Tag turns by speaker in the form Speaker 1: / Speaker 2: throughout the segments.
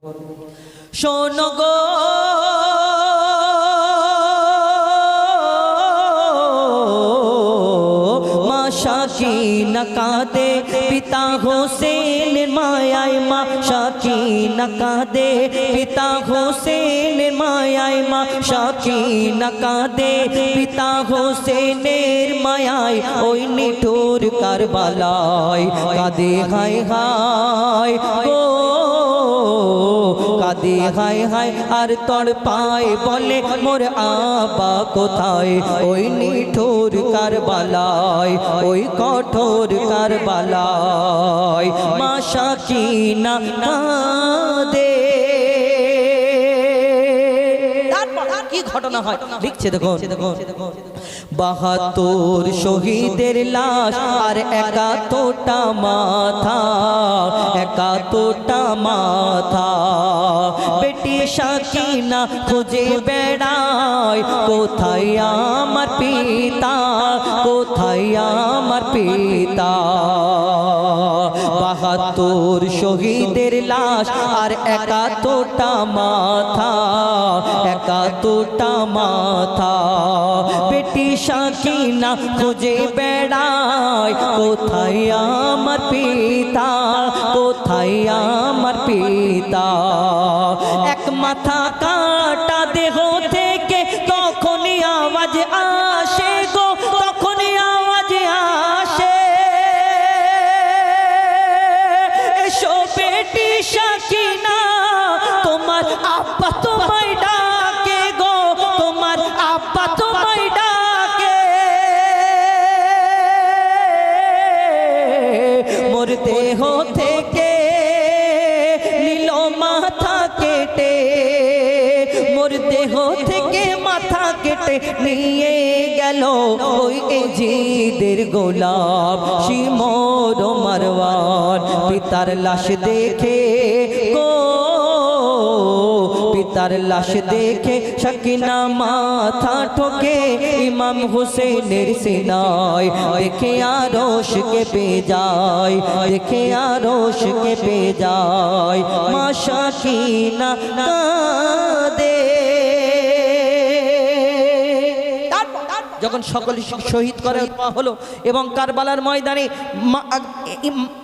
Speaker 1: শোনো গো। মাশা কি নকাদে পিতা হোসেন মায়ায় মা শাকি নকাদে পিতা হোসেন মায়ায় মা শাকি নকাদে পিতা হোসেনের মায়ায় ওই নিঠুর কারবালায় কাদে হায় হায় গো। কাঁদে, হায় হায়, আর তর পায় বলে মোর আবা কোথায়? ওই নিঠুর কারবালায়, ওই কঠোর কারবালায় মাশা কি না তারপর কি ঘটনা হয়? বাহাত্তর শহীদের লাশ আর একাত্তরটা মাথা একাত্তরটা মাথা। বেটি সাকিনা খুঁজে বেড়ায়, কোথায় আমার পিতা? কোথায় আমার পিতা? বাহাত্তর শহীদের লাশ আর একাত্তরটা মাথা। একাত্তরটা মাথা। বেটি সাকিনা খুঁজে বেড়ায় কোথায় আমার পিতা? কোথায় আমার পিতা? এক মাথা ওই এজিদের গোলাপ, শিমর মারওয়ার পিতার লাশ দেখে গো, পিতার লাশ দেখে শাকিনা মাথা ঠোকে ইমাম হুসেনের সিনায়। দেখে আরশ কে পে যায়, দেখে আরশ কে পে যায়। শাকিনা যখন সকলে শহীদ করে হলো, এবং কারবালার ময়দানে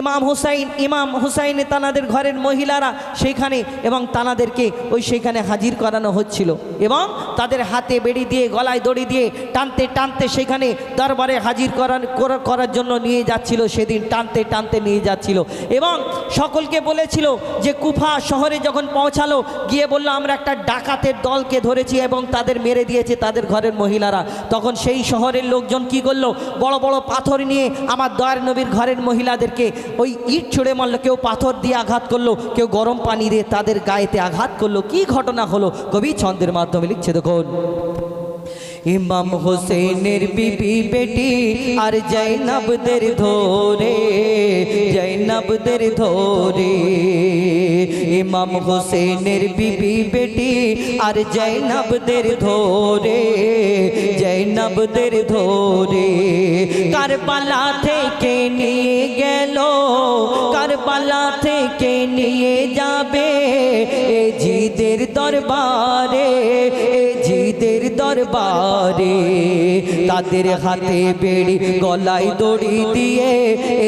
Speaker 1: ইমাম হুসাইন ইমাম হুসাইন তানাদের ঘরের মহিলারা সেইখানে, এবং তানাদেরকে ওই সেইখানে হাজির করানো হচ্ছিল। এবং তাদের হাতে বেড়ি দিয়ে, গলায় দড়ি দিয়ে টানতে টানতে সেখানে দরবারে হাজির করার করার জন্য নিয়ে যাচ্ছিল, সেদিন টানতে টানতে নিয়ে যাচ্ছিল। এবং সকলকে বলেছিল যে, কুফা শহরে যখন পৌঁছালো, গিয়ে বলল, আমরা একটা ডাকাতের দলকে ধরেছি এবং তাদের মেরে দিয়েছে তাদের ঘরের মহিলারা। তখন সেই শহরের লোকজন কি করল? বড় বড় পাথর নিয়ে আমার দয়ার নবীর ঘরের মহিলাদেরকে ওই ইট ছুঁড়ে মারলো। কেউ পাথর দিয়ে আঘাত করল, কেউ গরম পানি দিয়ে তাদের গায়েতে আঘাত করল। কি ঘটনা হলো? কবি ছন্দের মাধ্যমে লিখছে, দেখুন। ইমাম হোসেনের বিবি বেটি আর জৈনবদের ধরে জৈনবদের ধরে। ইমাম হোসেনের বিবি বেটি আর জৈনবদের ধরে জৈনবদের ধরে কারবালা থেকে নিয়ে গেল, কারবালা থেকে নিয়ে যাবে। এ জিদের দরবারে এ জিদের দরবারে তাদের হাতে বেড়ি, গলায় দড়ি দিয়ে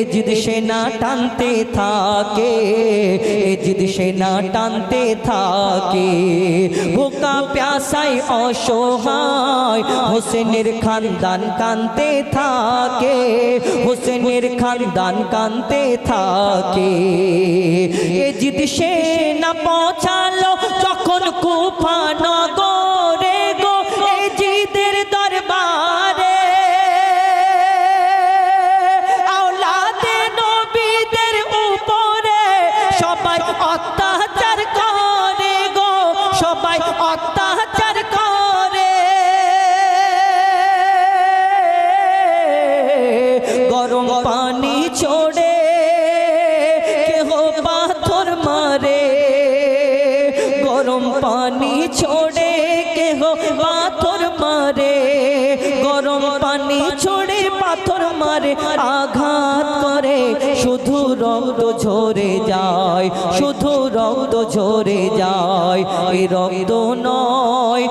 Speaker 1: এজিদ সেনা টানতে থাকে এ এজিদ সেনা টানতে থাকে। ভোকা প্যাসাই অসহায়, হোসেনের খানদান কানতে থাকে হোসেনের খানদান কানতে থাকে। এ জিদ সে না পৌঁছালো যখন কুফা নগরে পানি ছোড়ে, কেহ পাথর মারে। গরম পানি ছোড়ে, পাথর মারে, আঘাত করে। শুধু রক্ত ঝরে যায়, শুধু রক্ত ঝরে যায়। এই রক্ত নয়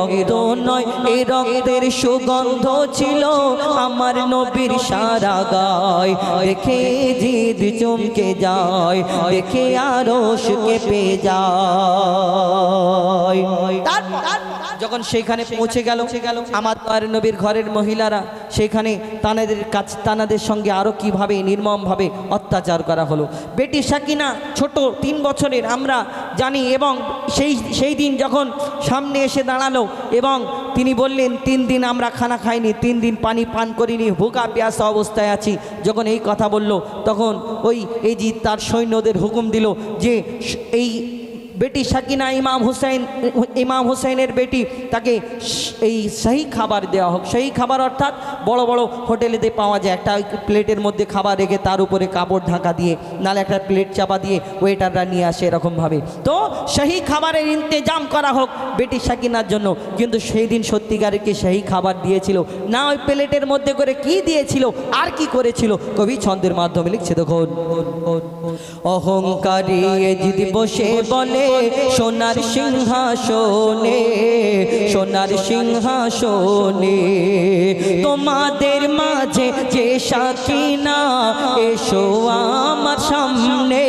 Speaker 1: রক্ত নয়, এ রক্তের সুগন্ধ ছিল আমার নবীর সারা গায়। দেখে জিদ চমকে যায়, দেখে আরও সুখে পেয়ে যায়। যখন সেখানে পৌঁছে গেল আমার তার নবীর ঘরের মহিলারা সেখানে তানাদের কাছ তানাদের সঙ্গে আরও কীভাবে নির্মমভাবে অত্যাচার করা হলো। বেটি সাকিনা ছোট তিন বছরের আমরা জানি এবং সেই সেই দিন যখন সামনে এসে দাঁড়াল এবং তিনি বললেন তিন দিন আমরা খানা খাইনি তিন দিন পানি পান করিনি ভুকা পেয়াসা অবস্থায় আছি। যখন এই কথা বলল তখন ওই এই যে তার সৈন্যদের হুকুম দিল যে এই বেটি সাকিনা ইমাম হুসাইন, ইমাম হুসাইনের বেটি, তাকে এই সেই খাবার দেওয়া হোক। সেই খাবার অর্থাৎ বড় বড় হোটেলেতে পাওয়া যায়। একটা প্লেটের মধ্যে খাবার রেখে তার উপরে কাপড় ঢাকা দিয়ে, নালে একটা প্লেট চাপা দিয়ে ওয়েটাররা নিয়ে আসে এরকমভাবে। তো সেই খাবারের ইন্তেজাম করা হোক বেটি সাকিনার জন্য। কিন্তু সেই দিন সত্যিকারকে সেই খাবার দিয়েছিল। না ওই প্লেটের মধ্যে করে কি দিয়েছিল, আর কি করেছিল? কবি ছন্দের মাধ্যমে লিখছে দেখুন। অহংকারী বসে বলে সোনার সিংহাসনে সোনার সিংহাসনে তোমাদের মাঝে যে সাকিনা এসো আমার সামনে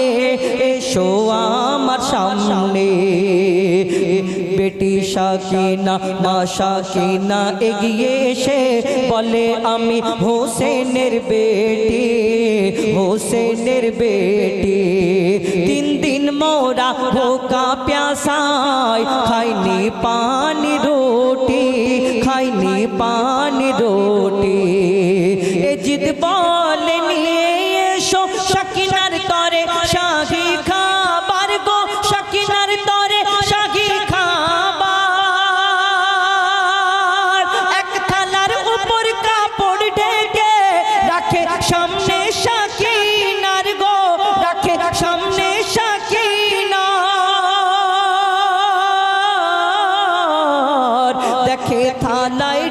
Speaker 1: এসো আমার সামনে। সাকিনা মা সাকিনা এগিয়ে এসে বলে, আমি হোসেনের বেটি হোসেনের বেটি। তিন দিন মোরা ভোকা প্যাসায় খাইনি পানি রুটি, খাইনি পানি রুটি। এ জিদ বলে, নিয়ে এসো সাকিনার তরে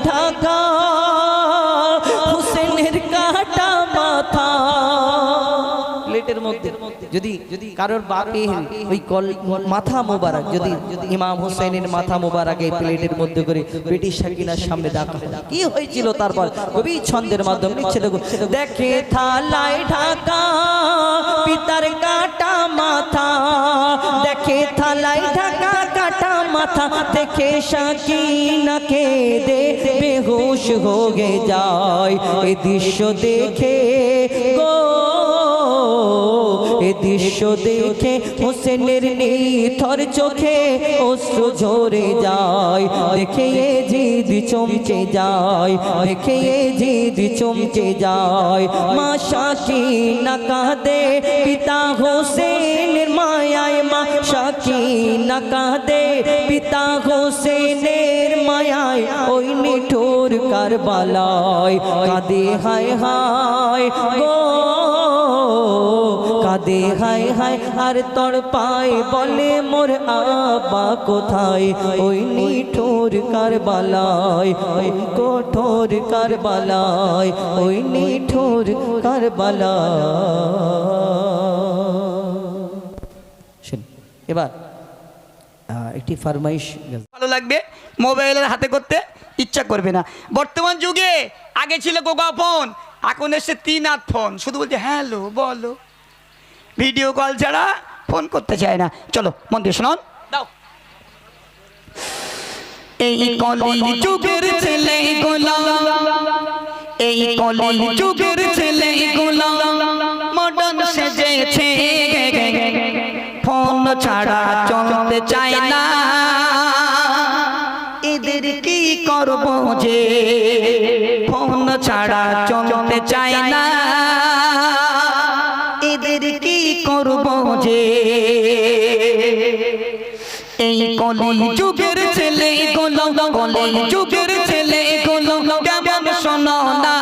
Speaker 1: ঢাকা কাটা মাথা। প্লেটের মধ্যে, যদি যদি কারোর বাপের ওই কল মাথা মোবারক, যদি ইমাম মাথা প্লেটের মধ্যে করে ব্রিটিশ সামনে হলো। কি হয়েছিল তারপর? কবি ছন্দের মাধ্যমে লিখছে দেখে থালায় ঢাকা, পিতার কাটা মাথা। দেখে থালায় ঢাকা, কাটা মাথা দেখে সাকিনাকে দে বেহুশ হয়ে যায়। এ দৃশ্য দেখে গো, এ দৃশ্য দেখে হোসেনের নিথর চোখে অশ্রু ঝরে যায়। দেখে এ জিদ চমকে যায়, দেখে এ জিদ চমকে যায়। মা সাকিনা কাঁদে, পিতা হোসেনের মায়ায় মা সাকিনা কাঁদে। পিতা হোসেনের মায়ায়, ওই নিঠুর কারবালায়। কাঁদে হায় হায় গো, কাঁদে হায় হায়, আর তোর পায় বলে মোর আবা কোথায়? ওই নিঠুর কারবালায়, ওই কঠোর কারবালায়, ওই নিঠুর কারবালায়। এবার একটি ফরমাইশ
Speaker 2: ভালো লাগবে মোবাইলের হাতে করতে? ইচ্ছা করবে না। বর্তমান যুগে আগে ছিল গোগা ফোন এখন এসে তিন হাত ফোন শুধু বলছে হ্যালো বলো। ভিডিও কল ছাড়া ফোন করতে চায় না। চলো মন দিয়ে শুনুন। দাও। এই কলি যুগের ছেলে গোলাম। এই কলি যুগের ছেলে গোলাম। মডার্ন সেজেছে। ফোন ছাড়া চলতে করব যে ফোন ছাড়া চলতে চায় না। এদের কি করব যে? এই কলি যুগের ছেলে গুলো কলি যুগের ছেলে গুলো কেমন শোনো না?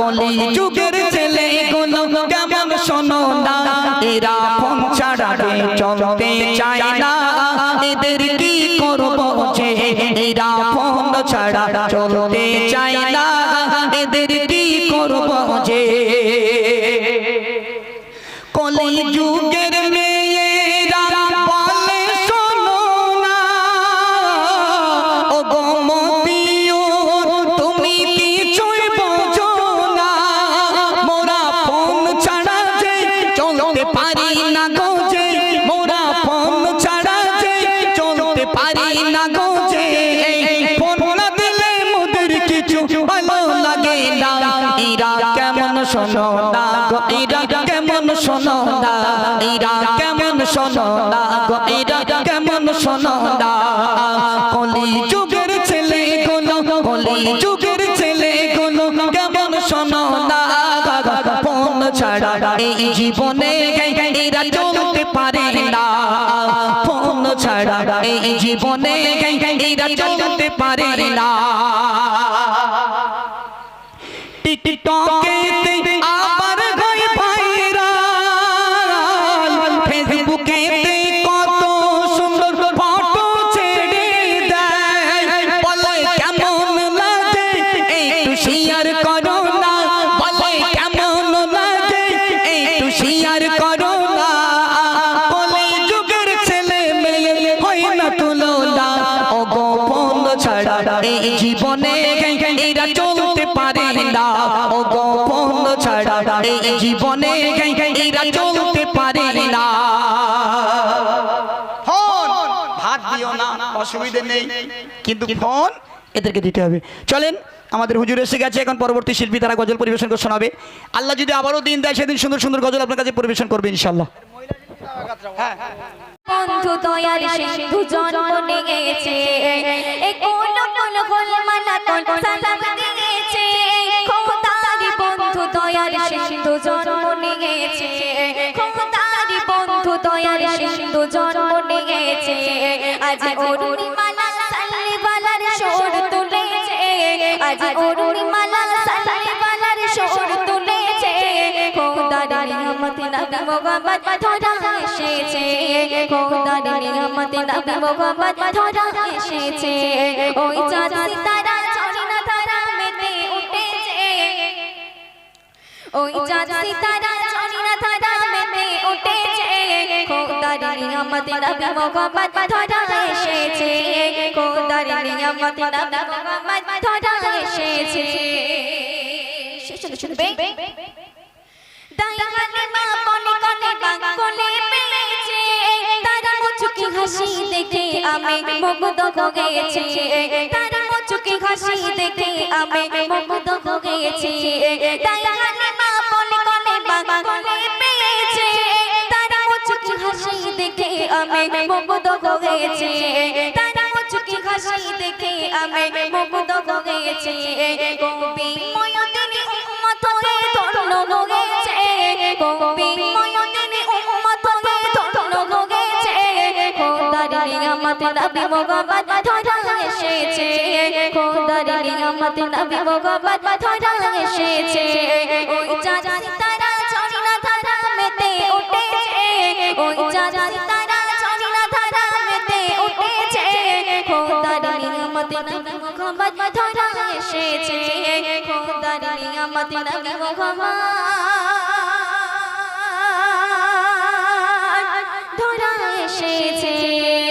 Speaker 2: কলি যুগের ছেলে গুলো কেমন শোনো না? এরা ফোন ছাড়া চলতে চায় না। এদের কি করব যে? এরা চলতে চাই না এদের কি করব যে? কলি যুগের শোনো না গো এরা কেমন শোনো না এরা কেমন শোনো না গো এরা কেমন শোনো না কলি যুগের ছেলে গুলো কলি যুগের ছেলে গুলো কেমন শোনো ফোন ছাড়া এই জীবনে এরা চলতে পারে না। ফোন ছাড়া এই জীবনে এরা চলতে পারে না। টিকটকে জীবনে এরা চলতে পারে না। ও গোপন ছাড়া এই জীবনে এরা চলতে পারে না। ফোন ভাত দিও না অসুবিধে নেই। কিন্তু ফোন এদেরকে দিতে হবে। চলেন আমাদের হুজুর এসে গেছে এখন পরবর্তী শিল্পী তারা গজল পরিবেশন করে শোনাবে। আল্লাহ যদি আবারও দিন দেয় সেদিন সুন্দর সুন্দর গজল আপনার কাছে পরিবেশন করবে ইনশাল্লাহ
Speaker 3: বন্ধু দয়ার সিন্ধু জন্ম নিয়েছে কোন কোন গোল মালা কোন সালাম দিয়েছে। খোদারি বন্ধু দয়ার সিন্ধু জন্ম নিয়েছে বন্ধু দয়ার সিন্ধু জন্ম নিয়েছে আজ অরুণি মালা সাল্লি বালার শোর তুলেছে। আজ অরুণি নিয়ামত মোহাম্মদ ধরা এসেছে খোদারি নিয়ামত নবী মোহাম্মদ ধরা এসেছে ওই চাঁদ সিতারা ঝরিনা ধারা মেতে উঠেছে ওই চাঁদ সিতারা ঝরিনা ধারা মেতে উঠেছে খোদারি নিয়ামত নবী মোহাম্মদ ধরা এসেছে খোদারি নিয়ামত নবী মোহাম্মদ ধরা এসেছে শুনবে দাইহানে মা বনে কনে বাঙ্গলে পেয়েছে। তারা মুচকি হাসি দেখে আমি মুগ্ধ হয়ে গেছি। তারা মুচকি হাসি দেখে আমি মুগ্ধ হয়ে গেছি। দাইহানে মা বনে কনে বাঙ্গলে পেয়েছে। তারা মুচকি হাসি দেখে আমি মুগ্ধ হয়ে গেছি। তারা মুচকি হাসি দেখে আমি মুগ্ধ হয়ে গেছি। কবি ময়দিনী উম্মত হয়ে ধন্য হয়েছে। নিয়ামত নবী মোহাম্মদ ধরা এসেছে খোদার নিয়ামত নবী মোহাম্মদ ধরা এসেছে ওই চাঁদ সিতারা ঝরিনা ধারা মেতে উঠেছে ওই চাঁদ সিতারা ঝরিনা ধারা মেতে উঠেছে খোদার নিয়ামত নবী মোহাম্মদ ধরা এসেছে খোদার নিয়ামত নবী মোহাম্মদ এসেছে